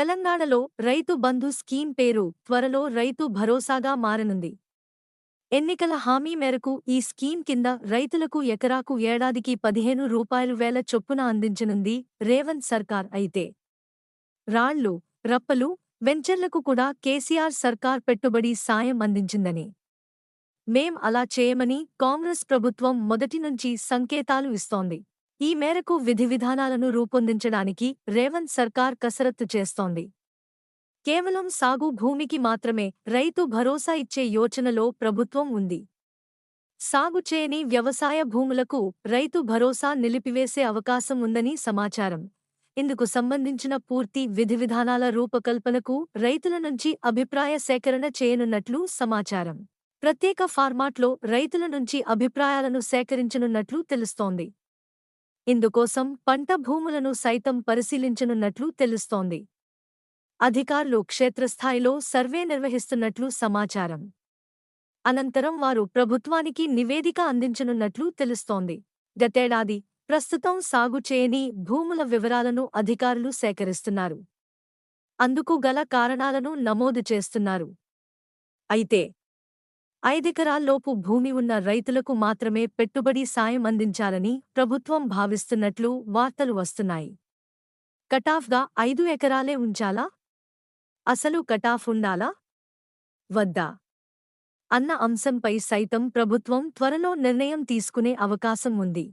తెలంగాణలో రైతు బంధు స్కీమ్ పేరు త్వరలో రైతు భరోసాగా మారనుంది. ఎన్నికల హామీ మేరకు ఈ స్కీమ్ కింద రైతులకు ఎకరాకు ఏడాదికి పదిహేను రూపాయలు వేల చొప్పున అందించనుంది రేవంత్ సర్కార్ అయితే. రాళ్ళు రప్పలు వెంచర్లకు కూడా కేసీఆర్ సర్కార్ పెట్టుబడి సాయం అందించిందని. మేం అలా చేయమని కాంగ్రెస్ ప్రభుత్వం మొదటి నుంచి సంకేతాలు ఇస్తోంది. ఈ మేరకు విధి విధానాలను రూపొందించడానికి రేవంత్ సర్కార్ కసరత్తు చేస్తోంది. కేవలం సాగు భూమికి మాత్రమే రైతు భరోసా ఇచ్చే యోచనలో ప్రభుత్వం ఉంది. సాగు చేయని వ్యవసాయ భూములకు రైతు భరోసా నిలిపివేసే అవకాశం ఉందని సమాచారం. ఇందుకు సంబంధించిన పూర్తి విధి విధానాల రూపకల్పనకు రైతుల నుంచి అభిప్రాయ సేకరణ చేయనున్నట్లు సమాచారం. ప్రత్యేక ఫార్మాట్లో రైతుల నుంచి అభిప్రాయాలను సేకరించనున్నట్లు తెలుస్తోంది. ఇందుకోసం పంట భూములను సైతం పరిశీలించనున్నట్లు తెలుస్తోంది. అధికారులు క్షేత్రస్థాయిలో సర్వే నిర్వహిస్తున్నట్లు సమాచారం. అనంతరం వారు ప్రభుత్వానికి నివేదిక అందించనున్నట్లు తెలుస్తోంది. గతేడాది ప్రస్తుతం సాగు చేయని భూముల వివరాలను అధికారులు సేకరిస్తున్నారు. అందుకు గల కారణాలను నమోదు చేస్తున్నారు. అయితే ఐదెకరాల్లోపు భూమి ఉన్న రైతులకు మాత్రమే పెట్టుబడి సాయం అందించాలని ప్రభుత్వం భావిస్తున్నట్లు వార్తలు వస్తున్నాయి. కటాఫ్గా ఐదు ఎకరాలే ఉంచాలా? అసలు కటాఫ్ ఉండాలా? వద్దా. అన్న అంశంపై సైతం ప్రభుత్వం త్వరలో నిర్ణయం తీసుకునే అవకాశం ఉంది.